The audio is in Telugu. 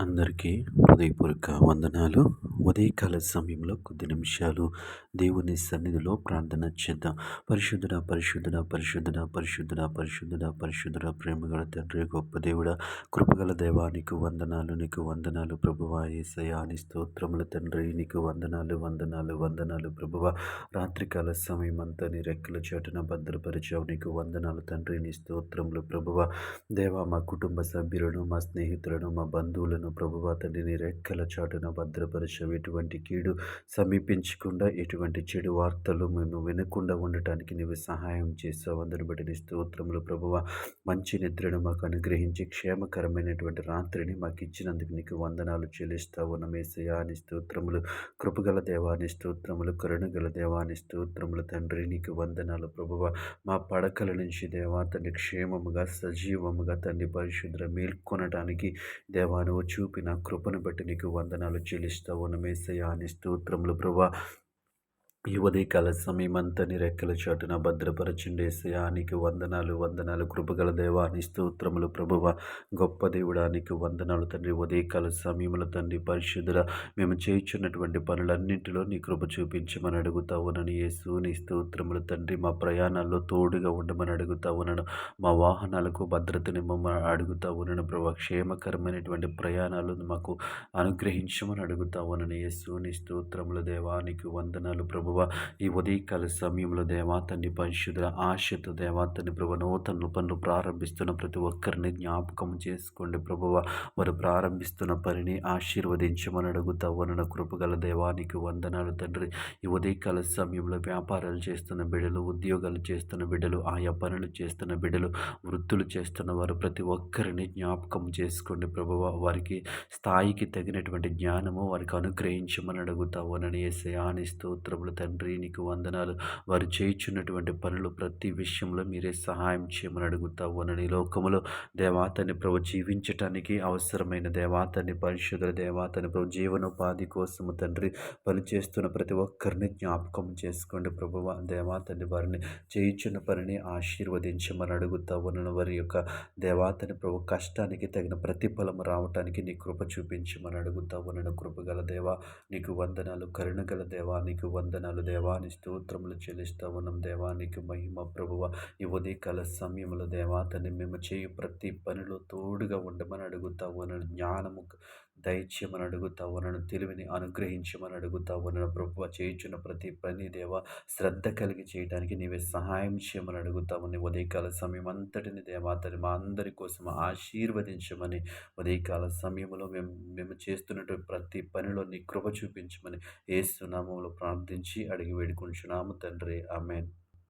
అందరికీ హృదయపూర్వక వందనాలు. ఉదయకాల సమయంలో కొద్ది నిమిషాలు దేవుని సన్నిధిలో ప్రార్థన చేద్దాం. పరిశుద్ధుడ పరిశుద్ధుడ పరిశుద్ధుడ పరిశుద్ధుడ పరిశుద్ధుడ పరిశుద్ధుడ ప్రేమగల తండ్రి గొప్ప దేవుడ కృపగల దేవానికి వందనాలు నీకు వందనాలు ప్రభువ ఏసయాని స్తోత్రముల తండ్రి నీకు వందనాలు వందనాలు వందనాలు ప్రభువ. రాత్రికాల సమయం అంతా నీ రెక్కల చాటున భద్రపరిచావు. నీకు వందనాలు తండ్రి నీ స్తోత్రములు ప్రభువ. దేవా మా కుటుంబ సభ్యులను మా స్నేహితులను మా బంధువులను ప్రభువా తండ్రిని రెక్కల చాటున భద్రపరచం ఎటువంటి కీడు సమీపించకుండా ఎటువంటి చెడు వార్తలు మేము వినకుండా ఉండటానికి నీవు సహాయం చేసావు. అందరి బట్టి నీ స్తోత్రములు ప్రభువ. మంచి నిద్రను మాకు అనుగ్రహించి క్షేమకరమైనటువంటి రాత్రిని మాకు ఇచ్చినందుకు నీకు వందనాలు చెల్లిస్తావు. నమేసయాని స్తోత్రములు కృపగల దేవాని స్తోత్రములు కరుణగల దేవాని స్తోత్రములు తండ్రి నీకు వందనాలు ప్రభువ. మా పడకల నుంచి దేవా తండ్రి క్షేమముగా సజీవముగా తండ్రి పరిశుద్ర మేల్కొనడానికి దేవాను చూపిన కృపను బట్టి నీకు వందనాలు చెల్లిస్తావు నమేసయా అని స్తోత్రములు ప్రభా. ఈ ఉదయకాల సమయమంతా నీ రెక్కల చాటున భద్రపరచండి శయానికి వందనాలు వందనాలు. కృపగల దేవాని స్తోత్రములు ప్రభువ. గొప్ప దేవుడానికి వందనాలు తండ్రి. ఉదయకాల సమయముల తండ్రి పరిశుద్ధుల మేము చేయించున్నటువంటి పనులన్నింటిలో నీ కృప చూపించమని అడుగుతావునని యేసు నీ స్తోత్రములు తండ్రి. మా ప్రయాణాల్లో తోడుగా ఉండమని అడుగుతావునను. మా వాహనాలకు భద్రతనిమ్మని అడుగుతావునను ప్రభు క్షేమకరమైనటువంటి ప్రయాణాలు మాకు అనుగ్రహించమని అడుగుతావునని యేసు నీ స్తోత్రములు దేవానికి వందనాలు ప్రభు ప్రభువ ఈ ఉదయకాల సమయంలో దేవాతన్ని పరిశుద్ధుల ఆశతో దేవాతన్ని ప్రభు నూతన పనులు ప్రారంభిస్తున్న ప్రతి ఒక్కరిని జ్ఞాపకం చేసుకోండి ప్రభువ. వారు ప్రారంభిస్తున్న పనిని ఆశీర్వదించమని అడుగుతా వనన కృపగల దేవానికి వందనాలు తండ్రి. ఈ ఉదయకాల సమయంలో వ్యాపారాలు చేస్తున్న బిడ్డలు ఉద్యోగాలు చేస్తున్న బిడ్డలు ఆయా పనులు చేస్తున్న బిడ్డలు వృత్తులు చేస్తున్న వారు ప్రతి ఒక్కరిని జ్ఞాపకం చేసుకోండి ప్రభువ. వారికి స్థాయికి తగినటువంటి జ్ఞానము వారికి అనుగ్రహించమని అడుగుతావునని వేసే ఆని స్తోత్రములు తండ్రి నీకు వందనాలు. వారు చేయించున్నటువంటి పనులు ప్రతి విషయంలో మీరే సహాయం చేయమని అడుగుతావు అని లోకములో. దేవాతని ప్రభు జీవించటానికి అవసరమైన దేవాతని పరిశుద్ధుల దేవాతని ప్రభు జీవనోపాధి కోసము తండ్రి పనిచేస్తున్న ప్రతి ఒక్కరిని జ్ఞాపకం చేసుకోండి ప్రభువ. దేవాతని వారిని చేయించిన పనిని ఆశీర్వదించమని అడుగుతావు వారి యొక్క దేవాతని ప్రభు కష్టానికి తగిన ప్రతిఫలం రావటానికి నీ కృప చూపించమని అడుగుతావు నన్ను కృపగల దేవా నీకు వందనాలు కరుణగల దేవా నీకు వందనాలు. వందనాలు దేవాని స్తోత్రములు చెల్లిస్తా ఉన్నాం దేవానికి మహిమ ప్రభువ. ఈ ఉదయకాల సమయంలో దేవాతని మేము చేయు ప్రతి పనిలో తోడుగా ఉండమని అడుగుతావు అని జ్ఞానము దయచేయమని అడుగుతావు నన్ను తెలివిని అనుగ్రహించమని అడుగుతావు. నన్ను ప్రభువ చేయించిన ప్రతి పని దేవ శ్రద్ధ కలిగి చేయడానికి నీవే సహాయం చేయమని అడుగుతావు. నీ ఉదయకాల సమయం అంతటిని దేవాతని మా అందరి కోసం ఆశీర్వదించమని ఉదయకాల సమయంలో మేము మేము చేస్తున్నటువంటి ప్రతి పనిలో నీ కృప చూపించమని సునామంలో ప్రార్థించి అడిగి వేడుకుంటున్నాము తండ్రి. ఆమెన్.